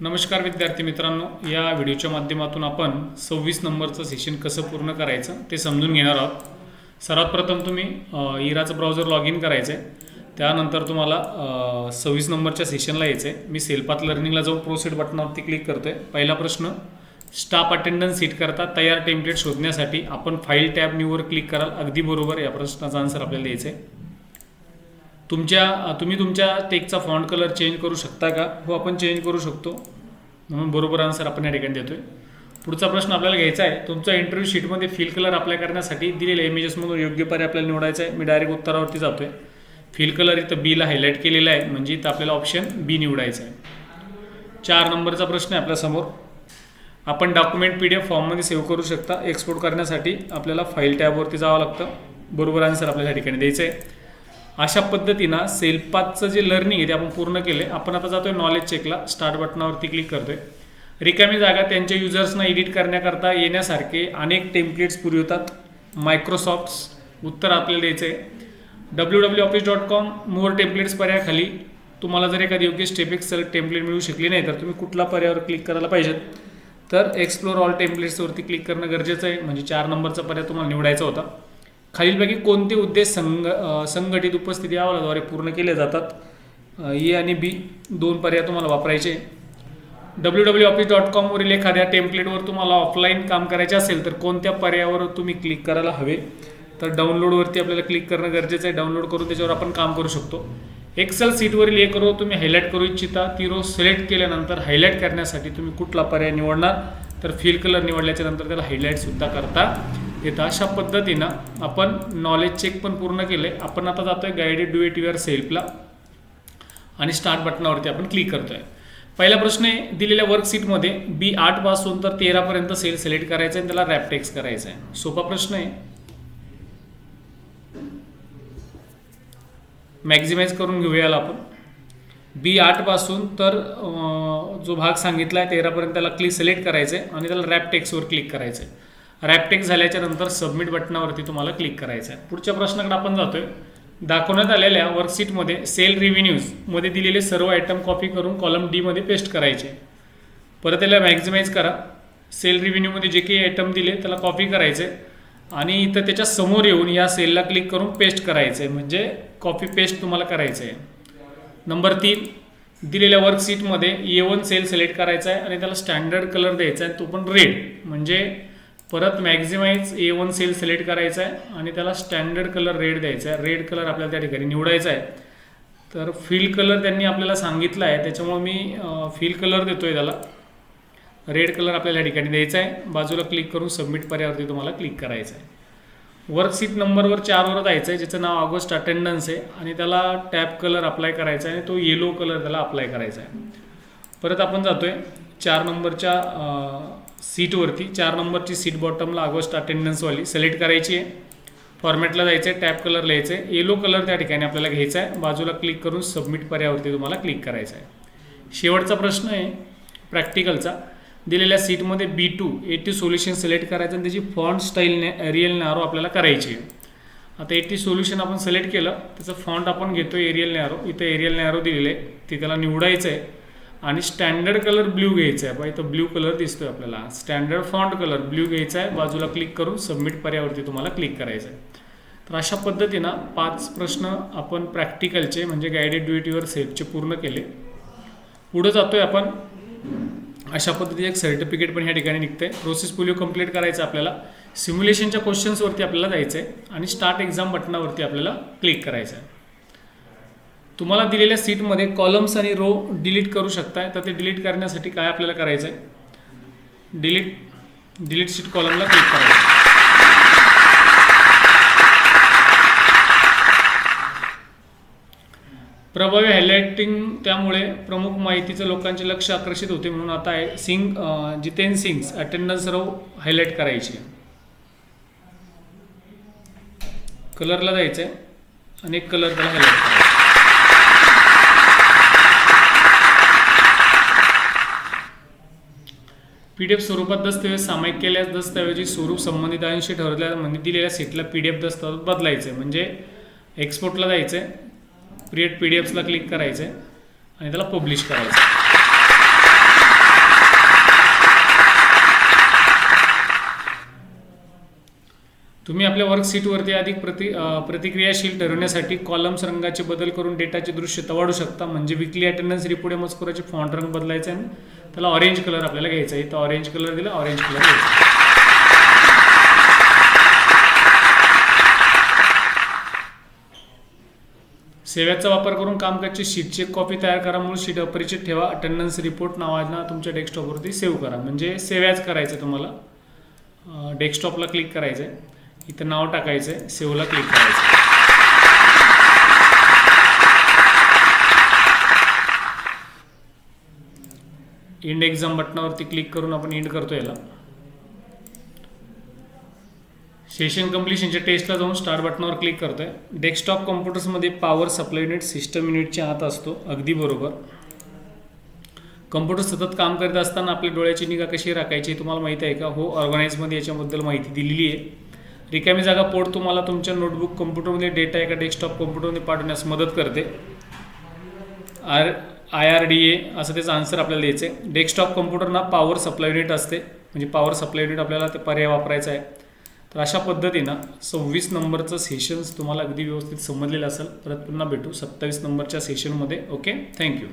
नमस्कार विद्यार्थी मित्रांनो या व्हिडिओच्या माध्यमातून आपण सव्वीस नंबरचं सेशन कसं पूर्ण करायचं ते समजून घेणार आहोत. सर्वात प्रथम तुम्ही इराचं ब्राउझर लॉग इन करायचं आहे त्यानंतर तुम्हाला सव्वीस नंबरच्या सेशनला यायचं आहे मी सेल्फात लर्निंगला जाऊन प्रोसेट बटनावरती क्लिक करतो आहे पहिला प्रश्न स्टाफ अटेंडन्स सीट करता तयार टेम्पलेट शोधण्यासाठी आपण फाईल टॅब न्यूवर क्लिक कराल. अगदी बरोबर या प्रश्नाचा आन्सर आपल्याला द्यायचा आहे तुमच्या तुम्ही तुमच्या टेकचा फॉन्ट कलर चेंज करू शकता का? हो आपण चेंज करू शकतो. म्हणून बरोबर आन्सर आपण या ठिकाणी देतोय. पुढचा प्रश्न आपल्याला घ्यायचा आहे. तुमचा इंटरव्ह्यू शीटमध्ये फिल कलर अप्लाय करण्यासाठी दिलेल्या इमेजेसमधून योग्य पर्याय आपल्याला निवडायचा आहे. मी डायरेक्ट उत्तरावरती जातो आहे फिल कलर इथं बीला हायलाईट केलेला आहे. म्हणजे इथं आपल्याला ऑप्शन बी निवडायचं आहे. चार नंबरचा प्रश्न आहे आपल्यासमोर आपण डॉक्युमेंट पी डी एफ फॉर्ममध्ये सेव्ह करू शकता. एक्सपोर्ट करण्यासाठी आपल्याला फाईल टॅबवरती जावं लागतं. बरोबर आन्सर आपल्याला या ठिकाणी द्यायचं आहे. अशा पद्धतीनं सेल्पातचं जे लर्निंग आहे ते आपण पूर्ण केले आपण आता जातोय नॉलेज चेकला स्टार्ट बटनावरती क्लिक करतोय. रिकामी जागा त्यांच्या युजर्सना एडिट करण्याकरता येण्यासारखे अनेक टेम्पलेट्स होतात. मायक्रोसॉफ्ट उत्तर आपल्याला द्यायचं आहे W W office dot com more templates पर्यायाखाली. तुम्हाला जर एखादी योग्य स्टेप एक्सेल टेम्पलेट मिळू शकली नाही तर तुम्ही कुठला पर्यायावर क्लिक करायला पाहिजेत? तर एक्सप्लोर ऑल टेम्पलेट्सवरती क्लिक करणं गरजेचं आहे. म्हणजे चार नंबरचा पर्याय तुम्हाला निवडायचा होता. खालीलपैकी कोणते उद्देश संघ संघटित उपस्थिती अहवालाद्वारे पूर्ण केले जातात? ए आणि बी दोन पर्याय तुम्हाला वापरायचे. डब्ल्यू डब्ल्यू ऑफिस डॉट कॉमवरील एखाद्या टेम्पलेटवर तुम्हाला ऑफलाईन काम करायचे असेल तर कोणत्या पर्यायावर तुम्ही क्लिक करायला हवे? तर डाउनलोडवरती आपल्याला क्लिक करणं गरजेचं आहे. डाउनलोड करून त्याच्यावर आपण काम करू शकतो. एक्सेल सीटवरील एक रो तुम्ही हायलाईट करू इच्छिता. ती रो सिलेक्ट केल्यानंतर हायलाईट करण्यासाठी तुम्ही कुठला पर्याय निवडणार? तर फिल कलर निवडल्याच्या नंतर त्याला हायलाईटसुद्धा करता. येतं. अशा पद्धतीनं आपण नॉलेज चेक पण पूर्ण केलं आहे आपण आता जातो आहे गायडेड डू इट युअर सेल्फला आणि स्टार्ट बटनावरती आपण क्लिक करतो आहे पहिला प्रश्न आहे दिलेल्या वर्कशीटमध्ये बी आठपासून तर तेरापर्यंत सेल सिलेक्ट करायचं आहे आणि त्याला रॅपटेक्स करायचा आहे सोपा प्रश्न आहे. मॅक्झिमाइज करून घेऊया आपण. बी आठपासून तर जो भाग सांगितला आहे तेरापर्यंत त्याला क्लिक सिलेक्ट करायचं आहे आणि त्याला रॅपटेक्सवर क्लिक करायचं आहे रॅपटेक झाल्याच्यानंतर सबमिट बटनावरती तुम्हाला क्लिक करायचं आहे. पुढच्या प्रश्नाकडे आपण जातोय. दाखवण्यात आलेल्या वर्कशीटमध्ये सेल रिव्हेन्यूजमध्ये दिलेले सर्व आयटम कॉपी करून कॉलम डीमध्ये पेस्ट करायचे. परत त्याला मॅक्झिमाइज करा. सेल रिव्हेन्यूमध्ये जे काही आयटम दिले त्याला कॉपी करायचे. आणि इथं त्याच्यासमोर येऊन या सेलला क्लिक करून पेस्ट करायचं. आहे म्हणजे कॉपी पेस्ट तुम्हाला करायचं आहे. नंबर तीन दिलेल्या वर्कशीटमध्ये ए वन सेल सिलेक्ट करायचा आहे आणि त्याला स्टँडर्ड कलर द्यायचा आहे. तो पण रेड म्हणजे परत maximise A one cell select करायचा आहे आणि त्याला स्टँडर्ड कलर रेड द्यायचा आहे. रेड कलर आपल्याला त्या ठिकाणी निवडायचा आहे. तर फिल कलर त्यांनी आपल्याला सांगितला आहे. त्याच्यामुळे मी फिल कलर देतो आहे त्याला. रेड कलर आपल्याला या ठिकाणी द्यायचा आहे. बाजूला क्लिक करून सबमिट पर्यावरती तुम्हाला क्लिक करायचं आहे. वर्कशीट नंबरवर चारवर जायचं आहे ज्याचं नाव ऑगस्ट अटेंडन्स आहे. आणि त्याला टॅप कलर अप्लाय करायचा आहे. आणि तो येलो कलर त्याला अप्लाय करायचा आहे. परत आपण जातो आहे चार नंबरच्या सीटवरती. चार नंबरची सीट बॉटमला ऑगस्ट अटेंडन्सवाली सिलेक्ट करायची आहे. फॉर्मॅटला जायचं आहे टॅप कलर लिहायचं आहे येलो कलर त्या ठिकाणी आपल्याला घ्यायचा आहे. बाजूला क्लिक करून सबमिट पर्यावरती तुम्हाला क्लिक करायचं आहे. शेवटचा प्रश्न आहे. प्रॅक्टिकलचा दिलेल्या सीटमध्ये B two eighty solution select करायचं आणि त्याची फॉन्ट स्टाईल ने नॅरो आपल्याला करायची आहे. आता एटी सोल्युशन आपण सिलेक्ट केलं. त्याचं फॉन्ट आपण घेतो एरियल नॅरो इथं एरियल नॅरो दिलेलं आहे. ते त्याला निवडायचं आहे. आणि स्टँडर्ड कलर ब्ल्यू घ्यायचा आहे. बघा इथं ब्ल्यू कलर दिसतोय आपल्याला. स्टँडर्ड फॉन्ट कलर ब्ल्यू घ्यायचा आहे. बाजूला क्लिक करून सबमिट पर्यावरती तुम्हाला क्लिक करायचं आहे. तर अशा पद्धतीनं पाच प्रश्न आपण प्रॅक्टिकलचे म्हणजे गायडेड ड्युटीवर सेफचे युअर पूर्ण केले. पुढं जातोय आपण. अशा पद्धतीचे एक सर्टिफिकेट पण ह्या ठिकाणी निघतंय. प्रोसेस पोलिओ कंप्लीट करायचं आपल्याला. सिम्युलेशनच्या क्वेश्चन्सवरती आपल्याला जायचं आहे आणि स्टार्ट एक्झाम बटनावरती आपल्याला क्लिक करायचं आहे. तुम्हाला दिलेल्या सीटमध्ये कॉलम्स आणि रो डिलीट करू शकताय. तर ते डिलीट करण्यासाठी काय आपल्याला करायचं आहे डिलीट डिलीट सीट कॉलमला क्लिक करायचं. प्रभावी हायलाइटिंग त्यामुळे प्रमुख माहितीचं लोकांचे लक्ष आकर्षित होते म्हणून आता आहे Singh Jiten Singh attendance row highlight करायची. कलरला जायचं आहे आणि कलर त्याला हायलाईट करायचा. पी डी एफ स्वरूपात दस्तऐवज सामायिक केल्यास दस्तऐवजी स्वरूप संबंधितांशी ठरवल्या म्हणजे दिलेल्या सीटला पी डी एफ दस्तऐवज बदलायचं. म्हणजे एक्सपोर्टला जायचं आहे क्रिएट पी डी एफला क्लिक करायचं आहे आणि त्याला पब्लिश करायचं. तुम्ही आपल्या वर्कशीटवरती अधिक प्रति प्रतिक्रियाशील ठरवण्यासाठी कॉलम्स रंगाचे बदल करून डेटाची दृश्यता वाढू शकता. म्हणजे विकली अटेंडन्स रिपोर्ट या मजकुराचे फॉन्ट रंग बदलायचा आहे आणि त्याला ऑरेंज कलर आपल्याला घ्यायचा आहे. तर ऑरेंज कलर दिला ऑरेंज कलर घ्यायचा सेव्याचा वापर करून कामकाजची शीटची कॉपी तयार करा. म्हणून शीट अपरिचित ठेवा. अटेंडन्स रिपोर्ट नावाजना तुमच्या डेस्कटॉपवरती सेव्ह करा. म्हणजे सेव्याच करायचं आहे तुम्हाला डेस्कटॉपला क्लिक करायचं आहे इथं नाव टाकायचं आहे क्लिक करायचं इंड एक्झाम बटनावरती क्लिक करून आपण इंड करतो याला. सेशन कम्प्लिशनच्या टेस्टला जाऊन स्टार्ट बटनावर क्लिक करतोय. डेस्कटॉप कॉम्प्युटर्समध्ये पॉवर सप्लाय युनिट सिस्टम युनिटच्या आत असतो अगदी बरोबर. कम्प्युटर सतत काम करत असताना आपल्या डोळ्याची निगा कशी राखायची तुम्हाला माहिती आहे का? हो ऑर्गनाईजमध्ये याच्याबद्दल माहिती दिलेली आहे. रिकामी जागा पोर्ट तुम्हाला तुमच्या नोटबुक कम्प्युटरमध्ये डेटा एका डेस्कटॉप कम्प्युटरमध्ये पाठवण्यास मदत करते. R I R D A असं त्याचं आन्सर आपल्याला द्यायचं आहे. डेस्कटॉप कम्प्युटरना पॉवर सप्लाय युनिट असते. म्हणजे पॉवर सप्लाय युनिट आपल्याला ते पर्याय वापरायचा आहे. तर अशा पद्धतीनं सव्वीस नंबरचं सेशन्स तुम्हाला अगदी व्यवस्थित समजलेलं असेल. परत पुन्हा भेटू. सत्तावीस नंबरच्या सेशनमध्ये ओके थँक्यू